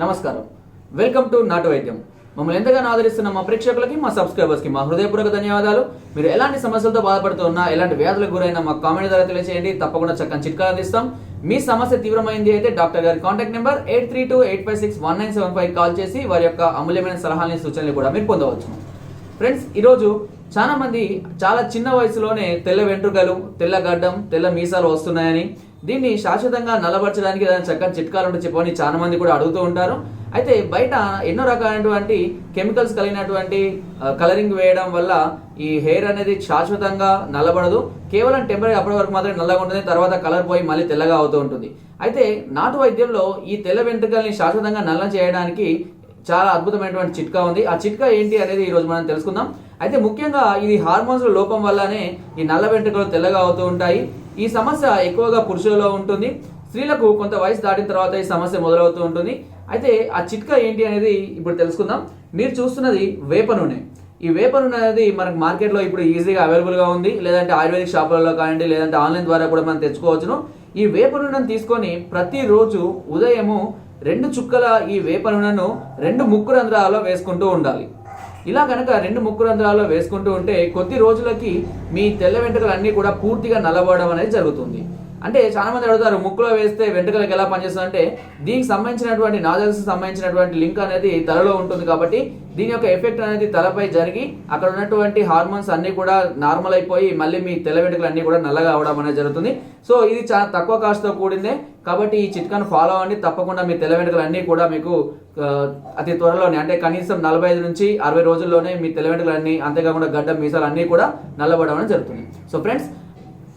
నమస్కారం. Welcome to నాటు వైద్యం. మమ్మల్ని ఎంతగానో ఆదరిస్తున్న మా ప్రేక్షకులకి మా సబ్స్క్రైబర్స్కి మా హృదయపూర్వక ధన్యవాదాలు. మీరు ఎలాంటి సమస్యలతో బాధపడుతున్నా ఎలాంటి వ్యాధులకు గురైనా మా కామెంట్ ద్వారా తెలియజేయండి తప్పకుండా చక్కని చిట్కాలు అందిస్తాం. మీ సమస్య తీవ్రమైంది అయితే డాక్టర్ గారి contact number eight three two eight five six one nine seven five call చేసి వారి యొక్క అమూల్యమైన సలహాలని సూచనలు కూడా మీరు పొందవచ్చు. ఫ్రెండ్స్ ఈరోజు చాలా మంది చాలా చిన్న వయసులోనే తెల్ల వెంట్రుకలు తెల్ల గడ్డం తెల్ల మీసాలు వస్తున్నాయని. దీన్ని శాశ్వతంగా నలబరచడానికి ఏదైనా చక్కని చిట్కాలు ఉంటే చెప్పని చాలా మంది కూడా అడుగుతూ ఉంటారు. అయితే బయట ఎన్నో రకాలైనటువంటి కెమికల్స్ కలిగినటువంటి కలరింగ్ వేయడం వల్ల ఈ హెయిర్ అనేది శాశ్వతంగా నల్లబడదు. కేవలం టెంపరీ అప్పటి వరకు మాత్రమే నల్లగా ఉంటుంది తర్వాత కలర్ పోయి మళ్ళీ తెల్లగా అవుతూ ఉంటుంది. అయితే నాటు వైద్యంలో ఈ తెల్ల వెంట్రుకల్ని శాశ్వతంగా నల్ల చేయడానికి చాలా అద్భుతమైనటువంటి చిట్కా ఉంది. ఆ చిట్కా ఏంటి అనేది ఈ రోజు మనం తెలుసుకుందాం. అయితే ముఖ్యంగా ఇది హార్మోన్స్ లోపం వల్లనే ఈ నల్ల వెంట్రుకలు తెల్లగా అవుతూ ఉంటాయి. ఈ సమస్య ఎక్కువగా పురుషులలో ఉంటుంది. స్త్రీలకు కొంత వయసు దాటిన తర్వాత ఈ సమస్య మొదలవుతూ ఉంటుంది. అయితే ఆ చిట్కా ఏంటి అనేది ఇప్పుడు తెలుసుకుందాం. మీరు చూస్తున్నది వేప నూనె. ఈ వేప నూనె అనేది మనకు మార్కెట్లో ఇప్పుడు ఈజీగా అవైలబుల్గా ఉంది. లేదంటే ఆయుర్వేదిక్ షాపులలో కానివ్వండి లేదంటే ఆన్లైన్ ద్వారా కూడా మనం తెచ్చుకోవచ్చును. ఈ వేప నూనెను తీసుకొని ప్రతిరోజు ఉదయము రెండు చుక్కల ఈ వేప నూనెను రెండు ముక్కు రంధ్రాలలో వేసుకుంటూ ఉండాలి. ఇలా కనుక రెండు ముక్కు రంధ్రాల్లో వేసుకుంటూ ఉంటే కొద్ది రోజులకి మీ తెల్ల వెంట్రుకలు అన్నీ కూడా పూర్తిగా నల్లబడడం అనేది జరుగుతుంది. అంటే చాలా మంది అడుగుతారు ముక్కులో వేస్తే వెంట్రుకలకు ఎలా పనిచేస్తుంది అంటే దీనికి సంబంధించినటువంటి నాజల్స్ సంబంధించినటువంటి లింక్ అనేది తలలో ఉంటుంది కాబట్టి దీని యొక్క ఎఫెక్ట్ అనేది తలపై జరిగి అక్కడ ఉన్నటువంటి హార్మోన్స్ అన్ని కూడా నార్మల్ అయిపోయి మళ్ళీ మీ తెల్ల వెంట్రుకలు అన్ని కూడా నల్లగా అవడం అనేది జరుగుతుంది. సో ఇది చాలా తక్కువ కాస్ట్తో కూడిందే. కాబట్టి ఈ చిట్కాను ఫాలో అవ్వండి. తప్పకుండా మీ తెల్ల వెంట్రుకలు అన్నీ కూడా మీకు అతి త్వరలోనే అంటే కనీసం నలభై ఐదు నుంచి అరవై రోజుల్లోనే మీ తెల్ల వెంట్రుకలు అన్ని అంతేకాకుండా గడ్డ మీసాలు అన్నీ కూడా నల్లబడడం జరుగుతుంది. So friends